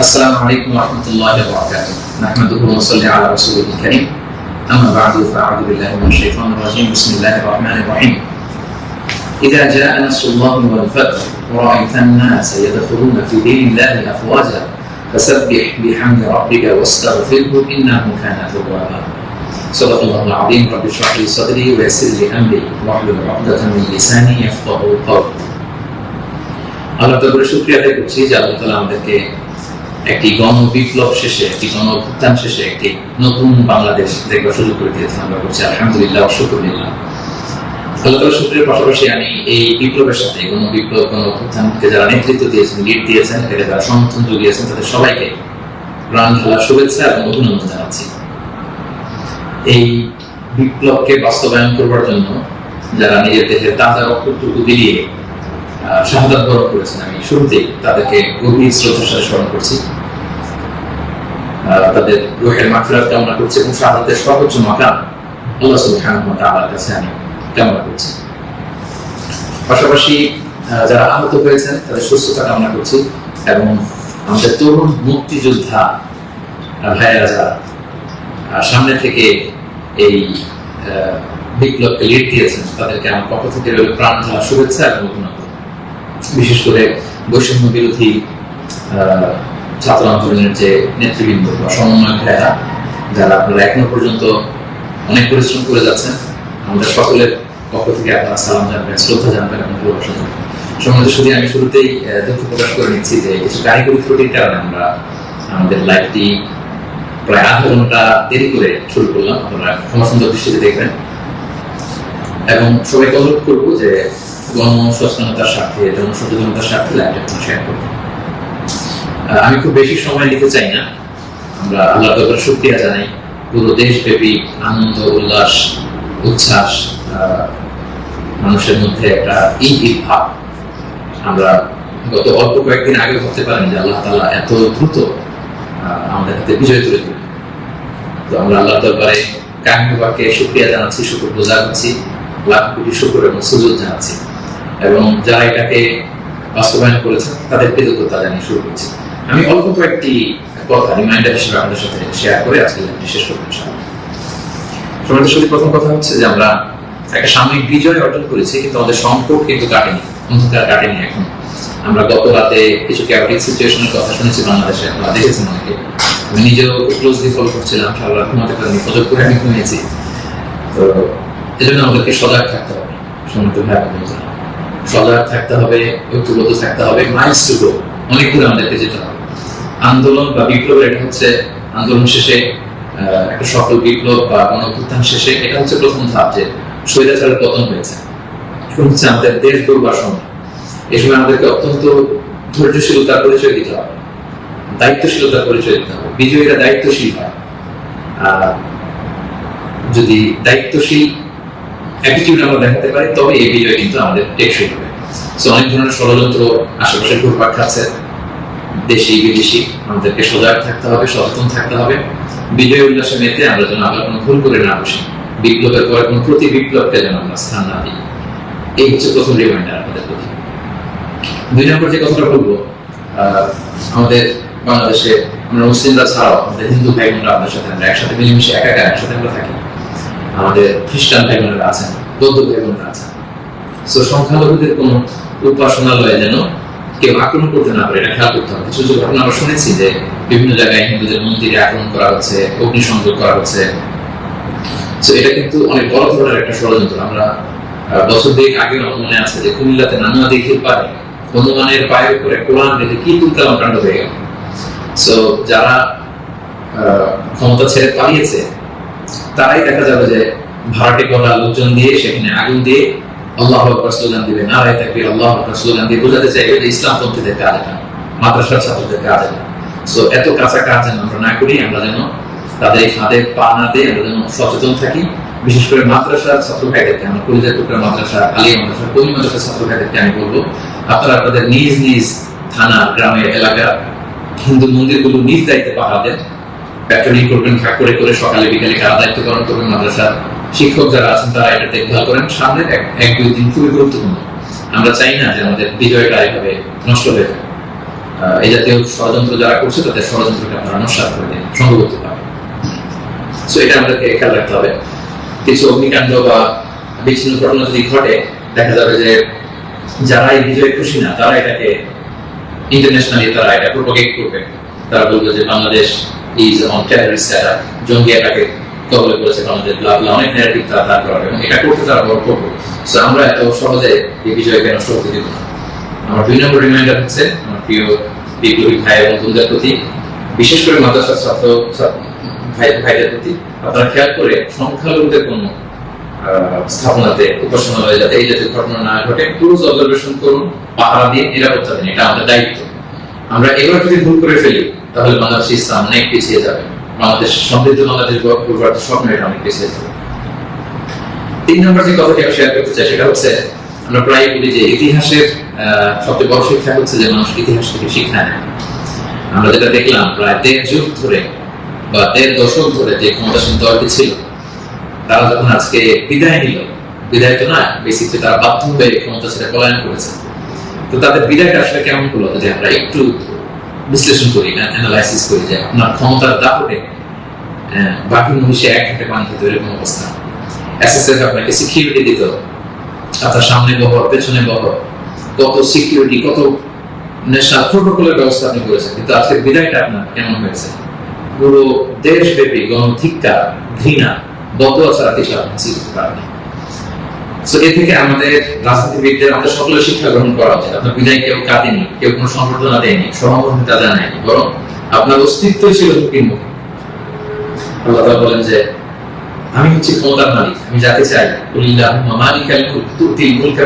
السلام عليكم ورحمة الله وبركاته نحمده ونصلي على رسوله الكريم أما بعد فأعوذ بالله من الشيطان الرجيم بسم الله الرحمن الرحيم إذا جاء نصر الله والفتح ورأيت الناس يدخلون في دين الله أفواجا فسبح بحمد ربك واستغفره إنه كان توابا صدق الله العظيم رب اشرح لي صدري ويسر لي أمري واحلل عقدة من لساني يفقه قولي আল্লাহ তাআলার শুকরিয়া আদায় করছি যে আল্লাহ তাআলা আমাদেরকে একটি গণ বিপ্লব শেষে, একটি গণ অভ্যুত্থান শেষে একটি নতুন বাংলাদেশ দেখবার সুযোগ করে দিয়েছেন আমরা করছি আলহামদুলিল্লাহ শুকরিল্লাহ আল্লাহ তাআলার পাশাপাশি আমি এই বিপ্লবের সাথে গণ বিপ্লব গণ অভ্যুত্থানকে যারা নেতৃত্ব দিয়েছেন লিড দিয়েছেন একে যারা সমর্থন জুগিয়েছেন, তাদের সবাইকে প্রাণ ঢালা শুভেচ্ছা এবং অভিনন্দন জানাচ্ছি। এই বিপ্লবকে বাস্তবায়ন করবার জন্য যারা নিজের দেহের তাজা রক্তটুকু দিলিয়ে শাহাদাত বরণ করেছেন। আমি শুরুতেই তাদেরকে গভীর শ্রদ্ধার সাথে স্মরণ করছি। তাদের রোহের মাফিরাত কামনা করছি এবং শাহাদাতের সর্বোচ্চ মাকাম আল্লাহ সুবহানাহু ওয়া তাআলার কাছে আমি কামনা করছি। পাশাপাশি যারা আহত হয়েছেন, তাদের সুস্থতা কামনা করছি এবং আমাদের তরুণ মুক্তিযোদ্ধা ভাইয়েরা যারা সামনে থেকে এই বিপ্লবকে লিড দিয়েছেন, তাদেরকে আমার পক্ষ থেকে প্রাণ ঢালা শুভেচ্ছা এবং অভিনন্দন। বিশেষ করে বৈষম্য বিরোধী ছাত্র আন্দোলনের যে নেতৃবৃন্দ বা সমন্বয় ভাইয়েরা, যারা আপনারা এখনও পর্যন্ত অনেক পরিশ্রম করে যাচ্ছেন আমাদের সকলের পক্ষ থেকে আপনারা সালাম জানবেন, শ্রদ্ধা জানবেন ভালোবাসা জানবেন। সম্বন্ধে শুধু আমি শুরুতেই দুঃখ প্রকাশ করে নিচ্ছি যে কিছু কারিগরি ত্রুটির কারণে আমরা আমাদের লাইভটি প্রায় আধা ঘণ্টা দেরি করে শুরু করলাম। আপনারা ক্ষমা সুন্দর দৃষ্টিতে দেখবেন। এবং সবাইকে অনুরোধ করব যে গণসচেতনতার সাথে জনসচেতনতার সাথে লাইভটা শেয়ার করব। আমি খুব বেশি সময় নিতে চাই না। আমরা আল্লাহ তাআলার শুকরিয়া জানাই। পুরো দেশব্যাপী আনন্দ, উল্লাস, উচ্ছ্বাস মানুষের মধ্যে একটা ঈদ ঈদ ভাব। আমরা গত অল্প কয়েকদিন আগে ভাবতে পারেন যে আল্লাহ তাআলা এত দ্রুত আমাদের হাতে বিজয় তুলে দেবেন। তো আমরা আল্লাহ দরবারে কাহিনীবাকে শুক্রিয়া জানাচ্ছি, শুক্র বোঝা করছি লাখ কোটি শুক্র এবং সুযোগ জানাচ্ছি। এবং যারা এটাকে বাস্তবায়ন করেছেন তাদের কৃতজ্ঞতা জানিয়ে শুরু করছি। আমি অল্প কয়েকটি কথা রিমাইন্ডার হিসেবে আপনাদের সাথে শেয়ার করে আজকে শেষ করব ইনশাআল্লাহ। সমাজের সাথে প্রথম কথা হচ্ছে যে আমরা একটা সাময়িক বিজয় অর্জন করেছি, কিন্তু আমাদের সংকট কিন্তু কাটেনি, অন্ধকার কাটেনি এখন। আমরা গত রাতে কিছু ক্যাপিটিক সিচুয়েশনের কথা শুনেছি বাংলাদেশে আপনারা দেখেছেন অনেকে। আমি নিজেও ক্লোজলি ফলো করছিলাম সারা রাত ঘুমাতে পারিনি করে আমি ঘুমিয়েছি। তো এজন্য আমাদেরকে সজাগ থাকতে হবে, সময় ভাই বন্ধুরা। সজাগ থাকতে হবে ঐক্যবদ্ধ থাকতে হবে, মাইলস টু গো, অনেক দূরে আমাদেরকে যেতে হবে। আন্দোলন বা বিপ্লবের এটা হচ্ছে আন্দোলন শেষে একটা সফল বিপ্লব বা গণঅভ্যুত্থান শেষে, এটা হচ্ছে প্রথম ধাপ যে স্বৈরাচারের পতন হয়েছে। এখন হচ্ছে আমাদের দেশ গড়বার সময় এই সময় আমাদেরকে অত্যন্ত ধৈর্যশীলতার পরিচয় দিতে হবে। দায়িত্বশীলতার পরিচয় দিতে হবে। বিজয়ীরা দায়িত্বশীল হয়। আর যদি দায়িত্বশীল অ্যাটিটিউড আমরা দেখাতে পারি, তবে এই বিজয় কিন্তু আমাদের টেকসই হবে। সো অনেক ধরনের ষড়যন্ত্র আশেপাশে ঘুরপাক খাচ্ছে। দেশি, বিদেশি, আমাদেরকে সজাগ থাকতে হবে, সচেতন থাকতে হবে। বিজয় উল্লাসে মেতে আমরা যেন আবার কোনো ভুল করে না বসি। বিপ্লবের পরে কোনো প্রতি বিপ্লবকে যেন আমরা স্থান না দিই। এই হচ্ছে প্রথম রিমাইন্ডার আমাদের প্রতি। দুই নম্বর যে কথাটা বলব আমাদের বাংলাদেশে আমরা মুসলিমরা ছাড়াও আমাদের হিন্দু ভাই বোনরা আমাদের সাথে আমরা একসাথে মিলেমিশে একাকার একসাথে আমরা থাকি। আমাদের খ্রিস্টান ভাই বোনেরা আছেন, বৌদ্ধ ভাই বোনেরা আছেন। তো সংখ্যালঘুদের কোনো উপাসনালয় যেন কেউ আক্রমণ করতে না পারে, এটা খেয়াল করতে হবে। কিছু ঘটনা আমরা শুনেছি যে বিভিন্ন জায়গায় হিন্দুদের মন্দিরে আক্রমণ করা হচ্ছে, অগ্নিসংযোগ করা হচ্ছে। তো এটা কিন্তু অনেক বড় ধরনের একটা ষড়যন্ত্র। আমরা বছর দুয়েক আগে মনে আছে যে কুমিল্লাতে নানুয়া দিঘির পারে হনুমানের পায়ের উপরে কোরআন রেখে কি তুলকালাম কাণ্ড হয়ে গেল। সো যারা ক্ষমতা ছেড়ে পালিয়েছে তারাই দেখা যাবে যে ভাড়াটে করা লোকজন দিয়ে সেখানে আগুন দিয়ে আল্লাহ আকবর স্লোগান দিবে। নারায় তাকবীর, আল্লাহ আকবর স্লোগান দিয়ে বোঝাতে চাইবে যে ইসলাম পন্থীদের কাজ এটা, মাদ্রাসার ছাত্রদের কাজ এটা। সো এত কাঁচা কাজ যেন আমরা না করি আমরা যেন তাদের ফাঁদে পা না দিয়ে আমরা যেন সচেতন থাকি। বিশেষ করে মাদ্রাসার ছাত্র ভাইদেরকে আমরা কলিজা টুকরা মাদ্রাসা, আলিয়া মাদ্রাসা কলি মাদ্রাসার ছাত্র ভাইদেরকে আমি বলব, আপনারা আপনাদের নিজ নিজ থানা, গ্রামের এলাকা, হিন্দু মন্দিরগুলো নিজ দায়িত্বে পাহারা দেন প্যাট্রোলিং করবেন ভাগ করে সকালে বিকালে কারা দায়িত্ব পালন করবেন, মাদ্রাসার শিক্ষক যারা আছেন, তারা এটা দেখভাল করেন। সামনের এক দুই দিন খুবই গুরুত্বপূর্ণ। আমরা চাই না যে আমাদের বিজয়টা এভাবে নষ্ট হয়ে যায়। এই জাতীয় ষড়যন্ত্র যারা করছে, তাদের ষড়যন্ত্রকে আপনারা নস্বাত করে দিন সংঘবদ্ধ পাবেন সো এটা আমাদেরকে খেয়াল রাখতে হবে। কিছু অগ্নিকাণ্ড বা বিচ্ছিন্ন ঘটনা যদি ঘটে, দেখা যাবে যে যারা এই বিজয়ে খুশি না, তারা এটাকে ইন্টারন্যাশনালি তারা এটা প্রোপাগেট করবে। তারা বলবে যে Bangladesh is on terrorist attack জঙ্গি অ্যাটাকে কবলে করেছে ব্লা অনেক করাবে এবং এটা করতে তারা বড় করবে। সো আমরা এত সহজে এই বিজয়কে নষ্ট হতে দিব না। আমার দুই নম্বর রিমাইন্ডার হচ্ছে আমার প্রিয় বিপ্লবী ভাই এবং প্রতি, বিশেষ করে মাদ্রাসার ছাত্র ভাই, ভাইদের প্রতি আপনারা খেয়াল করে সংখ্যালঘুদের কোনো স্থাপনাতে উপাসনালয়ে যাতে এই জাতীয় ঘটনা না ঘটে ক্লোজ অবজারভেশন করুন, পাহারা দিয়ে নিরাপত্তা দিন, এটা আমাদের দায়িত্ব। আমরা এবার যদি ভুল করে ফেলি তাহলে বাংলাদেশ ইসলাম অনেক পিছিয়ে যাবে। বাংলাদেশ, সমৃদ্ধ বাংলাদেশ গড়বার স্বপ্ন এটা অনেক পিছিয়ে যাবে। তিন নম্বর যে কথাটি আমি শেয়ার করতে চাই, সেটা হচ্ছে, আমরা প্রায় বলি যে ইতিহাসের সবচেয়ে বড় শিক্ষা হচ্ছে যে মানুষ ইতিহাস থেকে শিক্ষা নেয়। আমরা যেটা দেখলাম, প্রায় দেড় যুগ ধরে বা দেড় দশক ধরে যে ক্ষমতাসীন দলটি ছিল, তারা যখন আজকে বিদায় নিল, বিদায় তো না বেসিকলি তারা বাধ্য হয়ে ক্ষমতা ছেড়ে পলায়ন করেছে। তো তাদের বিদায়টা আসলে কেমন হলো? যদি আমরা একটু বিশ্লেষণ করি না অ্যানালাইসিস করি যে আপনার ক্ষমতার দাপটে আহ, বাকি মহিষে এক ঘাটে পানি খেতে এরকম অবস্থা এসএসএফ আপনাকে সিকিউরিটি দিত আপনার সামনে বহর পেছনে বহর কত সিকিউরিটি কত ন্যাশনাল প্রোটোকলের ব্যবস্থা আপনি করেছেন কিন্তু আজকের বিদায়টা আপনার কেমন হয়েছে? পুরো দেশব্যাপী গণধিক্কার ঘৃণা ছাড়া কিছু আপনি চিনতে পারেনি থেকে আমাদের রাজনীতিবিদদের, আমাদের সকলের শিক্ষা গ্রহণ করা উচিত। আপনার কেউ কাঁদেনি, কেউ কোনো দেয়নি জানায়নি। বরং আপনার অস্তিত্ব ছিল আল্লাহ বলেন যে, আমি হচ্ছি ক্ষমতার মালিক, আমি যাকে চাই মুলকা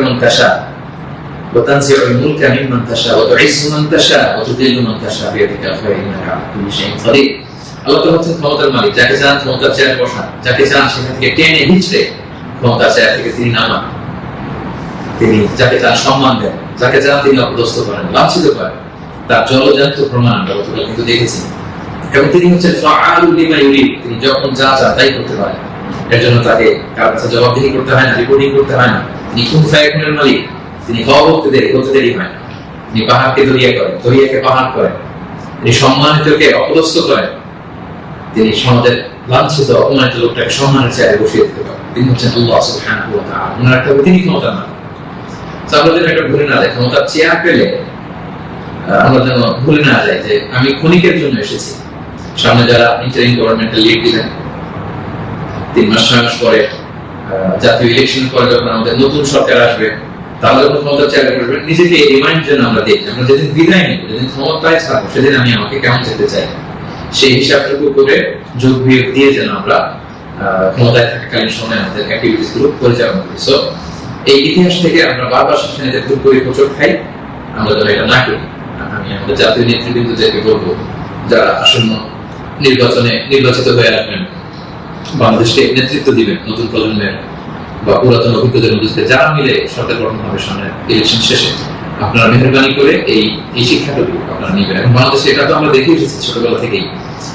চান ক্ষমতার চেয়ার বসান, যাকে চান সেখান থেকে টেনে হিঁচড়ে চেয়ার থেকে তিনি তিনি যাকে সম্মান দেন, যাকে চান তিনি অপদস্থ করেন, লাঞ্ছিত করেন। তার জলজান্ত প্রমাণ আমরা কিন্তু দেখেছি। এবং তিনি ইউরিদ। তিনি যখন যা চান তাই করতে পারেন। এর জন্য তাকে কাছে জবাবদিহি করতে হয় না রিপোর্টিং করতে হয় না। তিনি মালিক। তিনি করতে দেরি হয় না। তিনি পাহাড়কে দরিয়া করেন, দরিয়াকে পাহাড় করেন। তিনি সম্মানিতকে অপদস্থ করেন। তিনি সমাজের লাঞ্ছিত, অপমানিত লোকটাকে সম্মানের চেয়ারে বসিয়ে দিতে পারেন। তিনি হচ্ছেন আল্লাহ সুবহানাহু ওয়া তাআলা। ওনার একটা ক্ষমতা না। আমরা ভুলে না যাই ক্ষমতার চেয়ার পেলে আমরা যেন ভুলে না যে আমি জন্য এসেছি। সামনে যারা ইন্টারিম গভর্নমেন্টের লিড দিলেন, তিন মাস মাস পরে জাতীয় ইলেকশন পরে যখন আমাদের নতুন সরকার আসবে, তারা যখন ক্ষমতা চেয়ারে বসবে নিজেকে রিমাইন্ড যেন আমরা আমরা যেদিন বিদায় নিব, যেদিন ক্ষমতায় থাকব, সেদিন আমি আমাকে কেমন যেতে চাই। সেই হিসাবটুকু করে যোগ বিয়োগ দিয়ে যেন আমরা ক্ষমতায় থাকাকালীন সময় আমাদের অ্যাক্টিভিটিসগুলো পরিচালনা করি সো এই ইতিহাস থেকে আমরা বারবার ভুল করে প্রচুর খাই আমরা যেন এটা না করি। আমি আমাদের জাতীয় বলব, যারা আসন্ন নির্বাচনে নির্বাচিত হয়ে আসবেন, বাংলাদেশকে নেতৃত্ব দিবেন নতুন প্রজন্মের বা পুরাতন অভিজ্ঞদের মধ্যে যারা মিলে সরকার গঠন হবে সামনে ইলেকশন শেষে, আপনারা মেহরবানি করে এই এই শিক্ষাটুকু আপনারা নিবেন। এবং বাংলাদেশে এটা তো আমরা দেখে এসেছি ছোটবেলা থেকেই।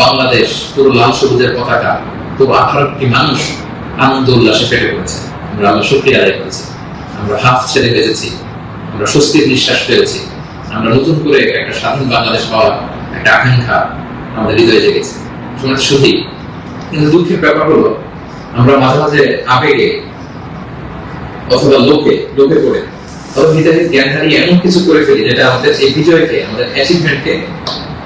বাংলাদেশ পুরো লাল সবুজের পতাকা, পুরো আঠারো কোটি মানুষ আনন্দ উল্লাসে ফেটে পড়েছে। আমরা আল্লাহ শুক্রিয়া আদায় করেছি। আমরা হাফ ছেড়ে বেঁচেছি আমরা স্বস্তির নিঃশ্বাস ফেলেছি। আমরা নতুন করে একটা স্বাধীন বাংলাদেশ পাওয়ার একটা আকাঙ্ক্ষা আমাদের হৃদয়ে জেগেছে। শুনে কিন্তু দুঃখের ব্যাপার হলো, আমরা মাঝে মাঝে আবেগে অথবা লোকে লোকে পড়ে তবে ভিতরে জ্ঞান হারিয়ে এমন কিছু করে ফেলি যেটা আমাদের এই বিজয়কে, আমাদের অ্যাচিভমেন্টকে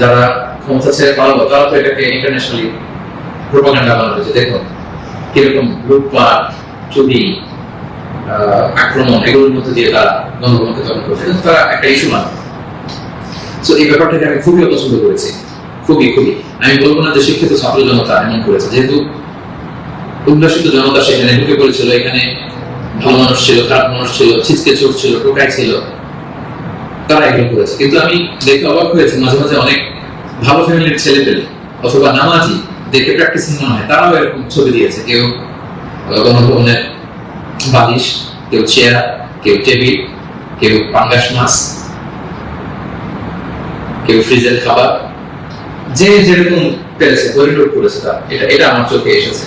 যারা ক্ষমতা ছেড়ে পালালো, তারা তো এটাকে ইন্টারন্যাশনালি প্রোপাগান্ডা বানানো হয়েছে। দেখুন, কীরকম লুটপাট, চুরি আক্রমণ, এগুলোর মধ্যে দিয়ে তারা গণভবনকে দখল করছে। তারা একটা ইস্যু মানে তো এই ব্যাপারটাকে আমি খুবই অপছন্দ করেছি। খুবই খুবই। আমি বলব না যে শিক্ষিত ছাত্র জনতা এমন করেছে। যেহেতু উল্লাসিত জনতা সেখানে ঢুকে পড়েছিল, এখানে ভালো মানুষ ছিল খারাপ মানুষ ছিল ছিচকে চোখ ছিল টোকাই ছিল। তারা এগুলো করেছে। কিন্তু আমি দেখে অবাক হয়েছে, মাঝে মাঝে অনেক ভালো ফ্যামিলির ছেলে পেলে অথবা নামাজি দেখে প্র্যাকটিসিং মনে হয়, তারাও এরকম ছবি দিয়েছে। কেউ গণভবনের বালিশ, কেউ চেয়ার কেউ টেবিল কেউ পাঙ্গাস মাছ কেউ ফ্রিজের খাবার, যে যেরকম পেরেছে করিডোর করেছে তার। এটা এটা আমার চোখে এসেছে।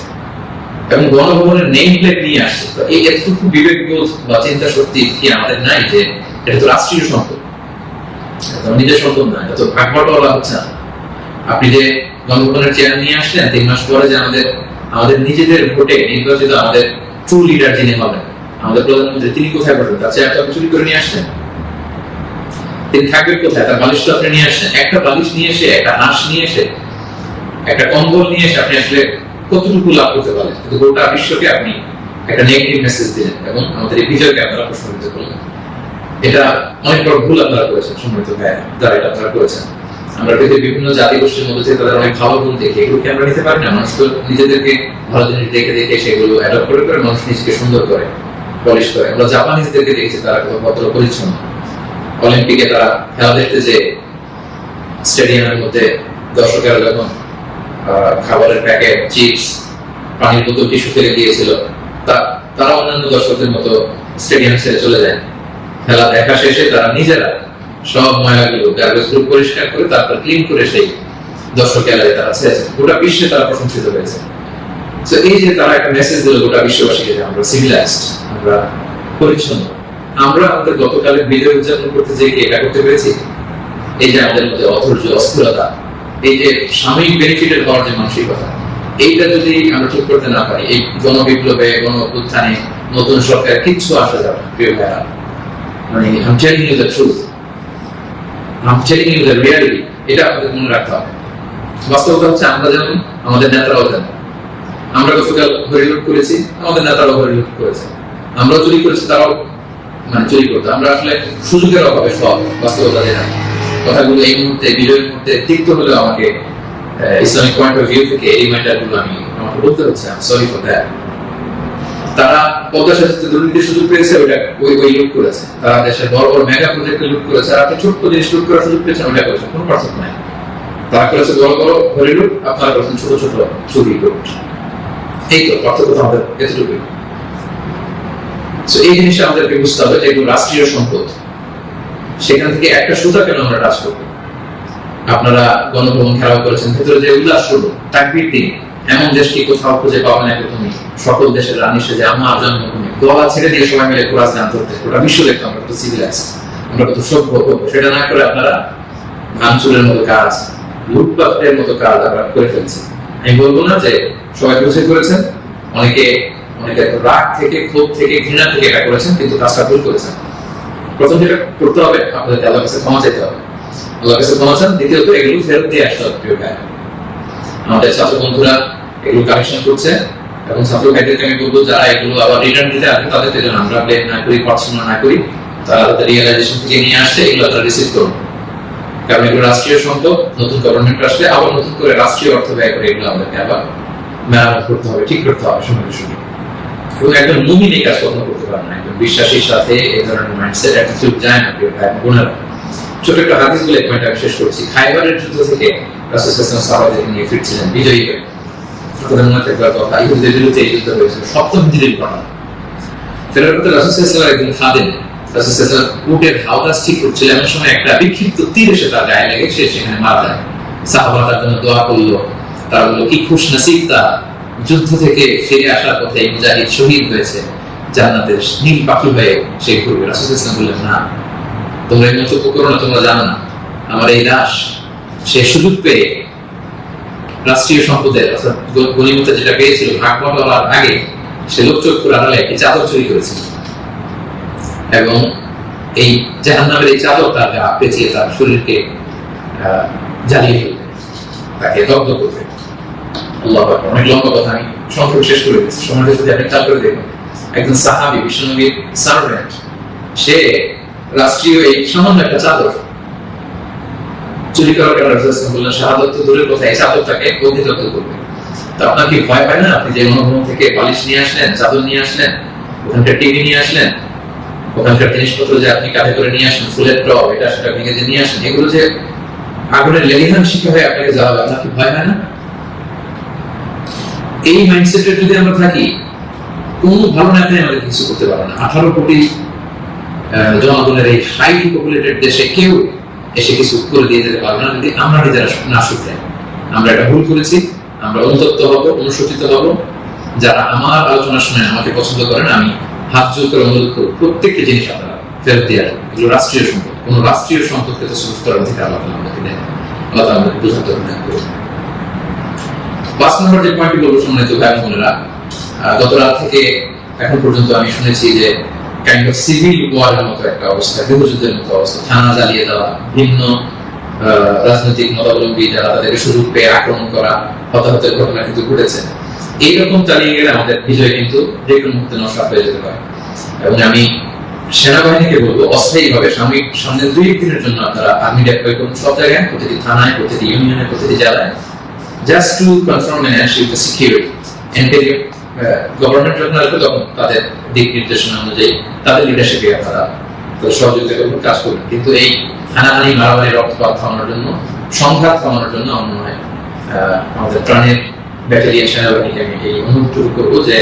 এবং গণভবনের নেম প্লেট নিয়ে আসছে। তো এই এতটুকু বিবেকবোধ বা চিন্তা শক্তি কি আমাদের নাই যে এটা তো রাষ্ট্রীয় সম্পদ? নিজের সম্পদ না তো হচ্ছে আপনি যে গণভবনের চেয়ার নিয়ে আসলেন, তিন মাস পরে যে আমাদের আমাদের নিজেদের ভোটে নির্বাচিত আমাদের ট্রু লিডার যিনি হবেন, আমাদের প্রধানমন্ত্রী, তিনি কোথায় তার চুরি করে নিয়ে আসলেন। তিনি থাকবেন কোথায়? তার বালিশটা আপনি নিয়ে আসছেন একটা বালিশ নিয়ে এসে, একটা হাঁস নিয়ে এসে, একটা কম্বল নিয়ে এসে আপনি আসলে কতটুকু লাভ করতে পারেন কিন্তু গোটা বিশ্বকে আপনি একটা নেগেটিভ মেসেজ দিলেন এবং আমাদের এই বিজয়কে আপনারা প্রশ্নিত করলেন এটা অনেক বড় ভুল আপনারা করেছেন, সম্মানিত ভাই যারা এটা আপনারা করেছেন। আমরা পৃথিবীর বিভিন্ন জাতি গোষ্ঠীর মধ্যে থেকে তাদের অনেক ভালো গুণ দেখি, এগুলোকে আমরা নিতে পারি না। মানুষ তো নিজেদেরকে ভালো জিনিস দেখে দেখে সেগুলো অ্যাডপ্ট করে করে মানুষ নিজেকে সুন্দর করে পলিশ করে। আমরা জাপানিজদেরকে দেখেছি, তারা কত পরিচ্ছন্ন অলিম্পিকে তারা খেলা দেখতে যে স্টেডিয়ামের মধ্যে দর্শকেরা যখন খাবারের প্যাকেট, চিপস, পানির বোতল, টিস্যু ফেলে দিয়েছিল, তা, তারা অন্যান্য দর্শকদের মতো স্টেডিয়াম ছেড়ে চলে যায়। খেলা দেখা শেষে তারা নিজেরা সব ময়লাগুলো গার্বেজ গ্রুপ পরিষ্কার করে তারপর ক্লিন করে সেই দর্শক এলাকায় তারা ছেড়েছে গোটা বিশ্বে তারা প্রশংসিত হয়েছে। এই যে তারা একটা মেসেজ দিল গোটা বিশ্ববাসীকে যে আমরা সিভিলাইজড আমরা পরিচ্ছন্ন। আমরা আমাদের গতকালের বিজয় উদযাপন করতে যে এটা করতে পেরেছি? এই যে আমাদের মধ্যে অধৈর্য, অস্থিরতা, এই যে সাময়িক বেনিফিটের হওয়ার যে মানসিকতা, এইটা যদি আমরা ঠিক করতে না পারি, এই গণবিপ্লবে গণ উত্থানে নতুন সরকার কিচ্ছু আসা যাবে প্রিয় ভাইয়া মানে এটা মনে রাখতে হবে। বাস্তবতা হচ্ছে আমরা যেমন, আমাদের নেতারাও আমরা গতকাল করেছি, আমাদের নেতারাও করেছে। আমরাও চুরি করেছি, তারাও মানে চুরি আমরা আসলে সুযোগের অভাবে সব বাস্তবতা জানি কথাগুলো এই মুহূর্তে, বিজয়ের মুহূর্তে তিক্ত হলেও আমাকে ইসলামিক পয়েন্ট অফ ভিউ থেকে এই ম্যাটারগুলো আমি, আমাকে বলতে হচ্ছে। সরি ফর দ্যাট তারা পদ্মা সেতুতে দুর্নীতির সুযোগ পেয়েছে, ওইটা ওই ওই লুট করেছে তারা দেশের বড় বড় মেগা প্রজেক্টে লুট করেছে, আর আপনি ছোট্ট জিনিস লুট করার সুযোগ পেয়েছেন, ওইটা করেছে কোনো পার্থক্য নাই। তারা করেছে বড় বড় ঘরে লুট আপনারা করেছেন ছোট ছোট চুরি লুট এই তো, পার্থক্য তো আমাদের এতটুকুই। এই জিনিসটা আমাদেরকে বুঝতে হবে এগুলো রাষ্ট্রীয় সম্পদ। সেখান থেকে একটা সুতা কেন আমরা টাচ করব? আপনারা গণভবন খেলাও করেছেন, ভেতরে যে উল্লাস হলো তাকবির দিন। এমন দেশকে কোথাও খুঁজে পাওয়া না তুমি সকল দেশের রানী সেজে আমার জন্মভূমি গলা ছেড়ে দিয়ে সবাই মিলে কোরআন গান করতে ওটা বিশ্ব দেখতাম আমরা কত সিভিলাইজ আমরা কত সভ্য হব সেটা না করে আপনারা ভাঙচুরের মতো কাজ, লুটপাটের মতো কাজ আমরা করে ফেলছি আমি বলব না যে সবাই বুঝে করেছেন, অনেকে অনেকে রাগ থেকে, ক্ষোভ থেকে, ঘৃণা থেকে এটা করেছেন, কিন্তু কাজটা ভুল করেছেন। প্রথম যেটা করতে হবে আপনাদের আল্লাহ কাছে ক্ষমা চাইতে হবে। আল্লাহ কাছে ক্ষমা চান, দ্বিতীয়ত এগুলো ফেরত দিয়ে আসতে হবে আমাদের ছাত্র বন্ধুরা এগুলো কালেকশন করছে। এবং ছাত্র ভাইদেরকে আমি বলব, যারা এগুলো আবার রিটার্ন দিতে আসবে তাদেরকে যেন আমরা ব্লেম না করি পড়াশোনা না করি, তারা তাদের রিয়েলাইজেশন থেকে নিয়ে আসছে, এগুলো তারা রিসিভ করুন কারণ এগুলো রাষ্ট্রীয় সম্পদ, নতুন গভর্নমেন্ট আসলে আবার নতুন করে রাষ্ট্রীয় অর্থ ব্যয় করে এগুলো আমাদেরকে আবার মেরামত করতে হবে, ঠিক করতে হবে, সঙ্গে সঙ্গে। এবং একজন মুমিন এই কাজ কখনো করতে পারে না, একজন বিশ্বাসীর সাথে এই ধরনের মাইন্ডসেট অ্যাটিটিউড যায় না প্রিয় ভাই বোনেরা ছোট একটা হাদিস বলে পয়েন্ট আমি শেষ করছি। খাইবারের যুদ্ধ থেকে রাসূল সাহাবাদেরকে নিয়ে ফিরছিলেন, বিজয়ী হয়ে। কথা বিরুদ্ধে এই যুদ্ধ হয়েছিল। সপ্তম হিজরির ঘটনা। ফেরার পথে খাদেম, রাসূল উটের হাওদাস ঠিক করছিল, এমন সময় একটা বিক্ষিপ্ত তীর এসে তার গায়ে লেগে, সে সেখানে মারা যায়। সাহাবা তার জন্য দোয়া করল। বলল, কি খুশ নসিব তা। যুদ্ধ থেকে ফিরে আসার পথে এই মুজাহিদ শহীদ হয়েছে, জান্নাতের নীল পাখি হয়ে সে ঘুরবে। রাসূল বললেন, না, তোমরা এই মন্তব্য করো না, তোমরা জানো না। আমার এই দাস সে সুযোগ পেয়ে রাষ্ট্রীয় সম্পদের, অর্থাৎ গণিমতে যেটা পেয়েছিল, ভাগ বটলার আগে সে লোকচক্ষুর আড়ালে একটি চাদর চুরি করেছিল এবং এই জাহান্নামের এই চাদর তার গা পেঁচিয়ে তার শরীরকে জ্বালিয়ে ফেলবে, তাকে দগ্ধ করবে। অনেক লম্বা কথা, আমি সংক্ষেপে শেষ করে দিচ্ছি। সময়টা যদি আপনি খেয়াল করে দেখুন। একজন সাহাবি, বিশ্বনবীর সার্ভেন্ট সে রাষ্ট্রীয় এই সামান্য একটা চাদর চুরি করার আপনার কি ভয় পায় না? আপনি যে অনুভব থেকে বালিশ নিয়ে আসলেন, চাদর নিয়ে আসলেন, ওখানকার টিভি নিয়ে আসলেন, ওখানকার জিনিসপত্র যে আপনি কাঁধে করে নিয়ে আসেন, ফুলের টব, এটা সেটা ভেঙে যে নিয়ে আসেন, এগুলো যে আগুনের লেলিহান শিখে হয়ে আপনাকে হবে আপনার কি ভয় হয় না? এই মাইন্ডসেটে যদি আমরা থাকি, কোন ভালো নেতাই আমাদের কিছু করতে পারবে না। আঠারো কোটি জনগণের এই হাইলি পপুলেটেড দেশে কেউ এসে কিছু করে দিয়ে যেতে পারবে না। যদি আমরা নিজেরা না শুধরাই, আমরা এটা ভুল করেছি, আমরা অনুতপ্ত হব, অনুশোচিত হব। যারা আমার আলোচনা শুনে আমাকে পছন্দ করেন, আমি হাত জোর করে অনুরোধ করব, প্রত্যেকটি জিনিস আপনারা ফেরত দিয়ে আসবেন এগুলো রাষ্ট্রীয় সম্পদ। কোন রাষ্ট্রীয় সম্পদকে তো সুস্থ অধিকার আল্লাহ আমাদেরকে দেন। আল্লাহ তাআলা আমাদেরকে বোঝাতে হবে পাঁচ নম্বর যে পয়েন্টটি বলব সম্মানিত ভাই বোনেরা গত রাত থেকে এখন পর্যন্ত আমি শুনেছি যে কাইন্ড অফ সিভিল ওয়ারের মতো একটা অবস্থা গৃহযুদ্ধের মতো অবস্থা। থানা জ্বালিয়ে দেওয়া, ভিন্ন রাজনৈতিক মতাবলম্বী যারা তাদেরকে সুযোগ পেয়ে আক্রমণ করা, হতাহতের ঘটনা কিন্তু ঘটেছে। এইরকম চালিয়ে গেলে আমাদের বিজয় কিন্তু যে কোনো মুহূর্তে নষ্ট হয়ে যেতে পারে। এবং আমি সেনাবাহিনীকে বলব, অস্থায়ীভাবে সাময়িক, সামনে দুই দিনের জন্য আপনারা আর্মি ডেপ্লয় করুন। সব জায়গায়, প্রতিটি থানায়, প্রতিটি ইউনিয়নে, প্রতিটি জেলায়। Confirm and ensure the security. And government যখন আসবে তখন তাদের দিক নির্দেশনা অনুযায়ী তাদের লিডারশিপে সহযোগিতা কাজ কিন্তু এই হানাহানি, মারামারি, রক্তপাত থামানোর জন্য, সংঘাত থামানোর জন্য আমার মনে হয় আমাদের প্রাণের সেনাবাহিনীকে আমি এই করব যে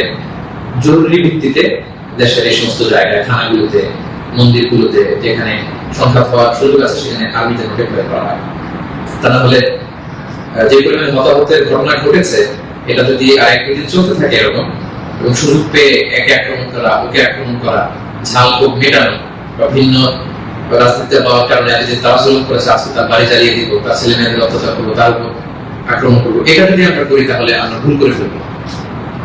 জরুরি ভিত্তিতে দেশের এই সমস্ত জায়গায়, থানাগুলোতে, মন্দিরগুলোতে যেখানে সংঘাত হওয়ার সুযোগ আছে, সেখানে আর্মিতে ডেপ্লয় করা হয়। তা না হলে যে পরিমাণে মতামতের ঘটনা ঘটেছে এটা যদি আর এক দিন চলতে থাকে এরকম, এবং সুযোগ পেয়ে একে আক্রমণ করা, ওকে আক্রমণ করা, ঝাল ক্ষোভ মেটানো, বা ভিন্ন রাজনীতিতে পাওয়ার কারণে যে তারা জুলুম করেছে, আজকে তার বাড়ি জ্বালিয়ে দিব, তার ছেলে মেয়েদের অত্যাচার করব, তার উপর আক্রমণ করব, এটা যদি আমরা করি তাহলে আমরা ভুল করে ফেলব।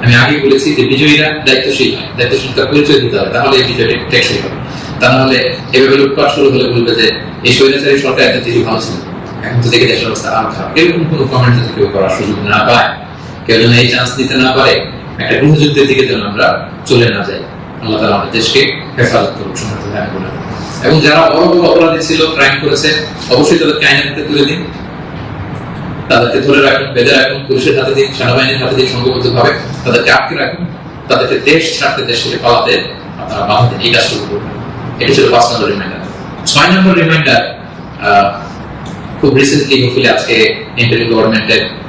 আমি আগে বলেছি যে বিজয়ীরা দায়িত্বশীল হয়, দায়িত্বশীলতার পরিচয় দিতে হবে, তাহলে এই বিজয়টা টেকসই হবে। তা না হলে এভাবে লুটপাট শুরু হলে বলবে যে এই স্বৈরাচারী সরকার এত থেকে ভালো ছিল, এখন তো দেখে দেশের অবস্থা আরও খারাপ। এরকম কোনো কমেন্ট যদি কেউ করার সুযোগ না পায় কেউ যেন এই চান্স দিতে না পারে, একটা গৃহযুদ্ধের দিকে যেন আমরা চলে না যাই। আল্লাহ তালা আমাদের দেশকে হেফাজত করে এবং যারা বড় বড় অপরাধী ছিল ক্রাইম করেছে, অবশ্যই তাদেরকে হাতে তুলে দিন। তাদেরকে ধরে রাখুন, বেঁধে রাখুন, পুলিশের হাতে দিন, সেনাবাহিনীর হাতে দিন সংঘবদ্ধ ভাবে তাদেরকে আটকে রাখুন। তাদেরকে দেশ ছাড়তে, দেশ থেকে পালাতে আপনারা বাধা দিন। এই কাজ শুরু করবেন এটা ছিল পাঁচ নম্বর রিমাইন্ডার ছয় নম্বর রিমাইন্ডার খুব রিসেন্টলি হোপফুলি আজকে ইন্টারিম গভর্নমেন্টের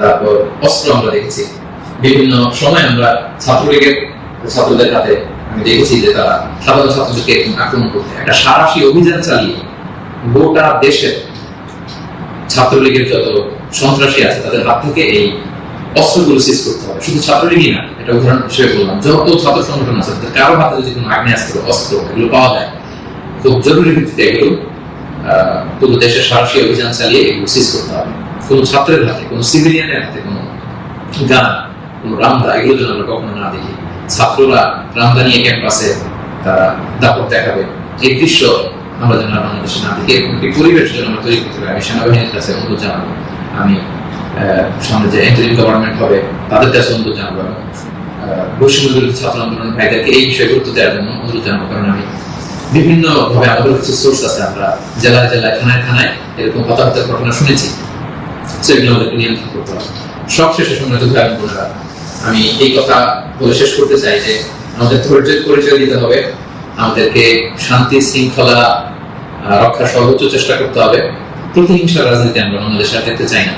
তারপর অস্ত্র আমরা দেখেছি। বিভিন্ন সময় আমরা ছাত্রলীগের ছাত্রদের হাতে আমি দেখেছি যে তারা সাধারণ ছাত্রদেরকে আক্রমণ করতে একটা সারাশি অভিযান চালিয়ে গোটা দেশের ছাত্রলীগের যত সন্ত্রাসী আছে, তাদের হাত থেকে এই অস্ত্রগুলো সিজ করতে হবে। শুধু ছাত্রলীগই না, এটা উদাহরণ হিসেবে বললাম, যত ছাত্র সংগঠন আছে, তাদের কারও হাতে যদি কোনো আগ্নেয়াস্ত্র অস্ত্র এগুলো পাওয়া যায়, খুব জরুরি ভিত্তিতে এগুলো পুরো দেশের সাহসী অভিযান চালিয়ে এগুলো সিজ করতে হবে। কোনো ছাত্রের হাতে, কোনো সিভিলিয়ানের হাতে, কোনো গান, কোনো রামদা, এগুলো যেন আমরা কখনো না দেখি। ছাত্ররা রামদা নিয়ে ক্যাম্পাসে তারা দাপট দেখাবে। এই দৃশ্য আমরা যেন বাংলাদেশে না দেখি, এরকম একটি পরিবেশ যেন আমরা তৈরি করতে পারি। সেনাবাহিনীর কাছে অনুরোধ জানাব, আমি সামনে যে ইন্টারিম গভর্নমেন্ট হবে, তাদের কাছে অনুরোধ জানাব এবং বৈষম্য বিরোধী ছাত্র আন্দোলন ভাইদেরকে এই বিষয়ে গুরুত্ব দেওয়ার জন্য অনুরোধ জানাব, কারণ আমি বিভিন্ন ভাবে আমাদের কিছু সোর্স আছে, আমরা জেলায় জেলায়, থানায় থানায় এরকম হতাহতের ঘটনা শুনেছি। সেগুলো আমাদেরকে নিয়ন্ত্রণ করতে হবে। সবশেষে সম্মানিত ভাই বোনেরা, আমি এই কথা বলে শেষ করতে চাই যে আমাদের ধৈর্যের পরিচয় দিতে হবে আমাদেরকে শান্তি শৃঙ্খলা সর্বোচ্চ চেষ্টা করতে হবে। রাজনীতি আমরা দেখতে চাই না।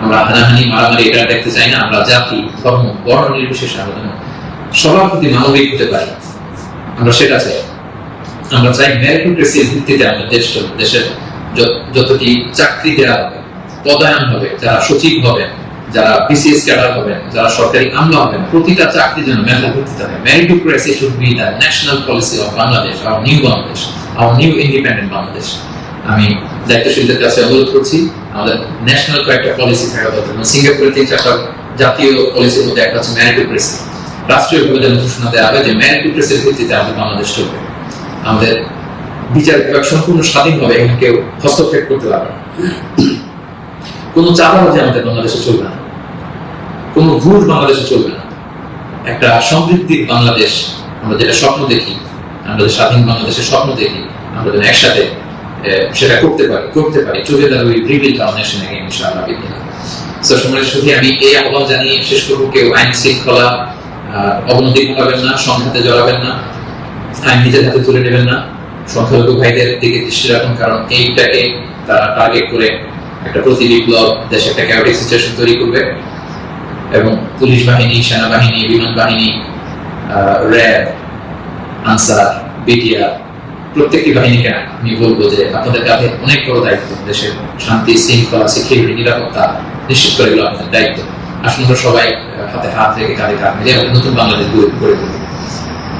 আমরা হানাহানি মারামারি এটা দেখতে চাই না। আমরা জাতি ধর্ম বর্ণ নির্বিশেষে সবার প্রতি মানবিক হতে পারি। আমরা সেটা চাই। আমরা চাই মেরিটোক্রেসির ভিত্তিতে আমাদের দেশ দেশের যত- যতটি চাকরি দেওয়া হবে পদায়ন হবে, যারা সচিব হবে যারা বিসিএস ক্যাডার হবেন, যারা সরকারি আমলা হবেন, প্রতিটা চাকরির জন্য মেধা ভিত্তিতে হবে meritocracy should be the national policy of Bangladesh our new Bangladesh our new independent Bangladesh আমি দায়িত্বশীলদের কাছে অনুরোধ করছি, আমাদের ন্যাশনাল কয়েকটা পলিসি থাকা দরকার। সিঙ্গাপুরের তিন চারটা জাতীয় পলিসির মধ্যে একটা হচ্ছে মেরিটোক্রেসি রাষ্ট্রীয়ভাবে যেন ঘোষণা দেওয়া হবে যে মেরিটোক্রেসির ভিত্তিতে আমাদের বাংলাদেশ চলবে। আমাদের বিচার বিভাগ সম্পূর্ণ স্বাধীনভাবে এখানে কেউ হস্তক্ষেপ করতে পারবে কোনো চাঁদাবাজি আমাদের বাংলাদেশে চলবে না। কোনো ঘুষ বাংলাদেশে চলবে না। একটা সমৃদ্ধির বাংলাদেশ, আমরা যেটা স্বপ্ন দেখি, আমরা যে স্বাধীন বাংলাদেশের স্বপ্ন দেখি, আমরা যেন একসাথে সেটা করতে পারি করতে পারি together we rebuild our nation again ইনশাআল্লাহ আমি এই আহ্বান জানিয়ে শেষ করব, কেউ আইন শৃঙ্খলা অবনতি ঘটাবেন না, সংঘাতে জড়াবেন না, আইন নিজের হাতে তুলে নেবেন না, সংখ্যালঘু ভাইদের দিকে দৃষ্টি রাখুন, কারণ এইটাকে তারা টার্গেট করে একটা প্রতি বিপ্লব দেশে একটা ক্যাওটিক সিচুয়েশন তৈরি করবে এবং পুলিশ বাহিনী, সেনাবাহিনী, বিমান বাহিনী র্যাব, আনসার বিটিআর প্রত্যেকটি বাহিনীকে আমি বলব যে আপনাদের কাছে অনেক বড় দায়িত্ব দেশের শান্তি, শৃঙ্খলা সিকিউরিটি নিরাপত্তা নিশ্চিত করে এগুলো আপনাদের দায়িত্ব। আসুন আমরা সবাই হাতে হাত রেখে কাঁধে কাঁধ মিলিয়ে আমরা নতুন বাংলাদেশ গড়ে গড়ে তুলি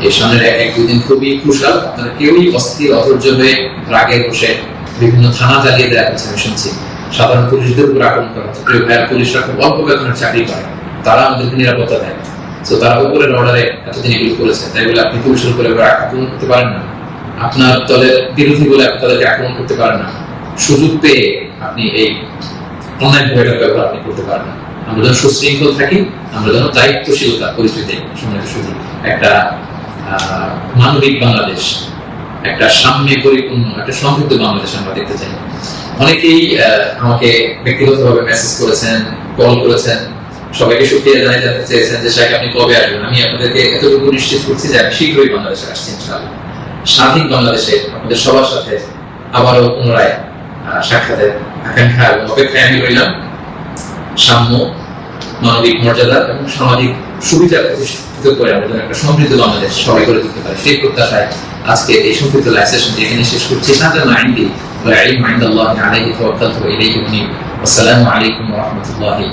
এই সামনের এক দুদিন খুবই খুশাল আপনারা কেউই অস্থির, অধৈর্য হয়ে রাগে বসে বিভিন্ন থানা জ্বালিয়ে দেওয়া হচ্ছে আমি শুনছি। সাধারণ পুলিশদের উপর আক্রমণ করা হচ্ছে। প্রিয় ভাইয়ের পুলিশরা খুব অল্প বেতনের চাকরি করে তারা আমাদেরকে নিরাপত্তা দেয়। তো তারা উপরের অর্ডারে এতদিন এগুলো করেছে। তাই বলে আপনি পুলিশের উপরে আক্রমণ করতে পারেন না। আপনার দলের বিরোধী বলে আপনি তাদেরকে আক্রমণ করতে পারেন না। সুযোগ পেয়ে আপনি এই অনলাইন ভয়টার ব্যবহার আপনি করতে পারেন না। আমরা যেন সুশৃঙ্খল থাকি, আমরা যেন দায়িত্বশীলতা পরিচয় দিই সময় শুধু একটা মানবিক বাংলাদেশ, একটা সাম্যে পরিপূর্ণ, একটা সমৃদ্ধ বাংলাদেশ আমরা দেখতে চাই। অনেকেই আমাকে ব্যক্তিগতভাবে মেসেজ করেছেন কল করেছেন। সবাইকে সুক্রিয়া জানাই জানতে চেয়েছেন যে শাহ আপনি কবে আসবেন? আমি আপনাদেরকে এতটুকু নিশ্চিত করছি যে, আমি শীঘ্রই বাংলাদেশে আসছি, ইনশাআল্লাহ। স্বাধীন বাংলাদেশে আপনাদের সবার সাথে আবারও পুনরায় সাক্ষাতের আকাঙ্ক্ষা এবং অপেক্ষায় আমি রইলাম। সাম্য, মানবিক মর্যাদা এবং সামাজিক সুবিধা প্রতিষ্ঠিত করে আমরা একটা সমৃদ্ধ বাংলাদেশ সবাই করে তুলতে পারি। সেই প্রত্যাশায় আজকে এই সমৃদ্ধ লাইসেশন এখানে শেষ করছি। হাজার নাইনটি والعلم عند الله عليه توكلت وإليه أنيب. والسلام عليكم ورحمة الله